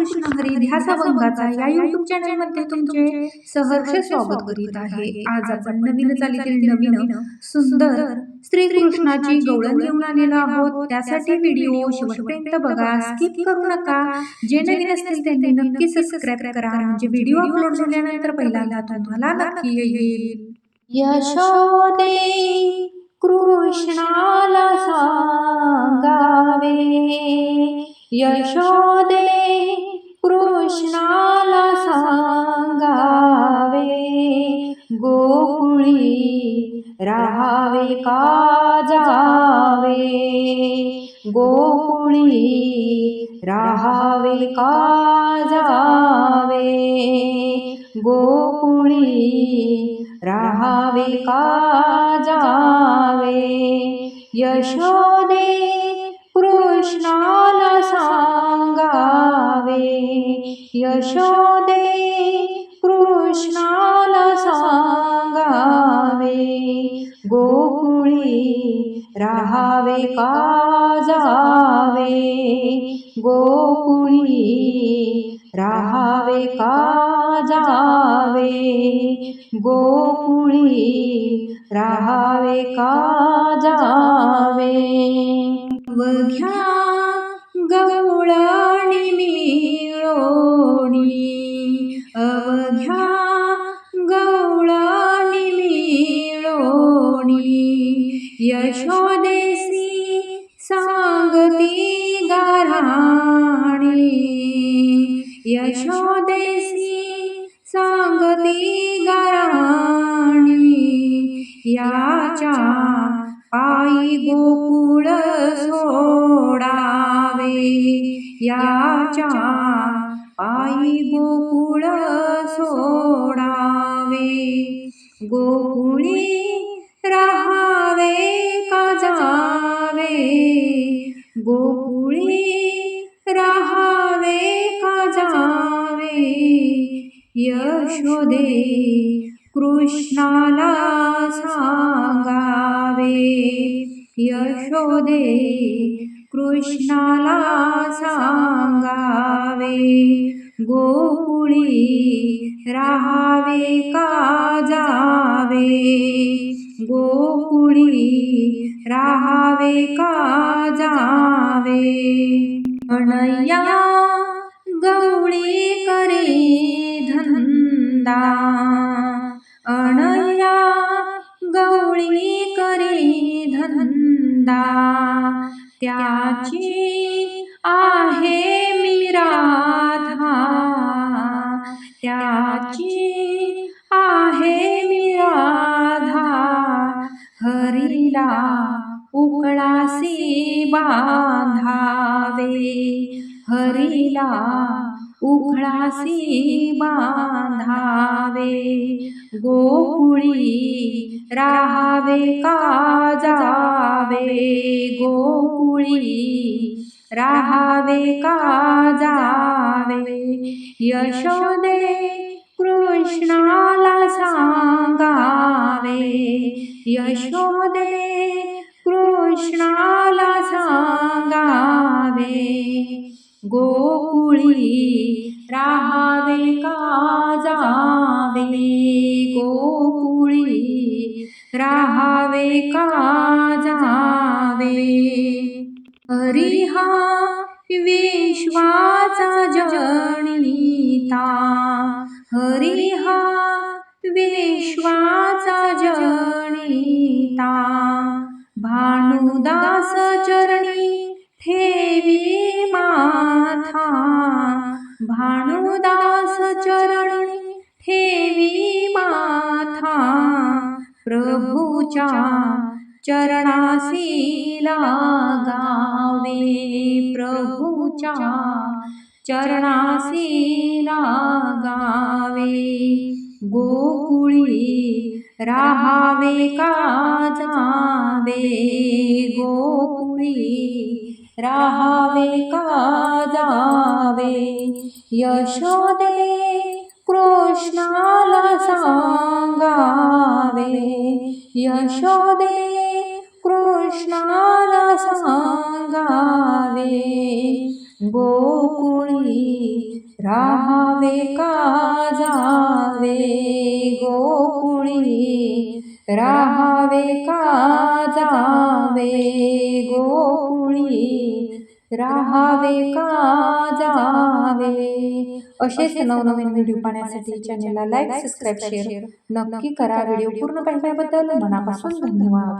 कृष्ण हरी ध्यास अभंगाचा या युट्यूब चॅनलमध्ये तुमचे सहर्ष स्वागत करीत आहे. आज आपण नवीन चालीतील नवीन सुंदर श्री कृष्णाची गवळण घेऊन आलेलो आहोत. त्यासाठी व्हिडिओ शेवटपर्यंत बघा. स्किप करू नका. जे नवीन असतील त्यांनी नक्की सबस्क्राईब करा. म्हणजे व्हिडिओ अपलोड झाल्यानंतर पहिल्यांदा तुम्हाला नक्की येईल. यशोदे कृष्णाला सांगावे. यशोदे राहावे का जावे? गोकुळी राहावे का जावे? गोकुळी राहावे का जावे? यशोदे कृष्णाला सांगावे. यशोदे कृष्णाला सांगावे. गोकुळी राहावे का जावे? गोकुळी राहावे का जावे? गोकुळी राहावे का जावे? घ्या गवळणी मिळोणी गाराणी यशोदेसी सांगती गाराणी याच्या पायी गोकुळ सोडावे. याच्या पायी गोकुळ सोडावे. गोकुळी राहावे का जावे? गोकुळी यशोदे कृष्णाला सांगावे. यशोदे कृष्णाला सांगावे. गोकुळी राहावे का जावे? गोकुळी राहावे का जावे? अनया गवळी करे धंदा. अनया गवळी करे धंदा. त्याची आहे मी राधा. त्याची बांधावे. हरीला उखळासी बांधावे. गोकुळी राहावे का जावे? गोकुळी राहावे का जावे? यशोदे कृष्णाला सांगावे. यशोदे कृष्णाला सांगावे गोकुळी राहावे का जावे? गोकुळी राहावे का जावे? हरिहा विश्वाचा जणिता हरिहा विश्वाचा जणिता भानुदास चरणी ठेवी माथा. भानुदास चरणी ठेवी माथा. प्रभूच्या चरणासी लागावे. प्रभूच्या चरणासी लागावे. गोकुळी राहावे का जावे गोकुळी राहावे का जावे यशोदे कृष्णाला सांगावे. यशोदे कृष्णाला सांगावे. गोकुळी राहावे का जावे गोकुळी राहावे का जावे गोकुळी राहावे का जावे. असेच नवनवीन व्हिडिओ पाहण्यासाठी चॅनलला लाईक सबस्क्राईब शेअर नक्की करा. व्हिडिओ पूर्ण पाहिल्याबद्दल मनापासून धन्यवाद.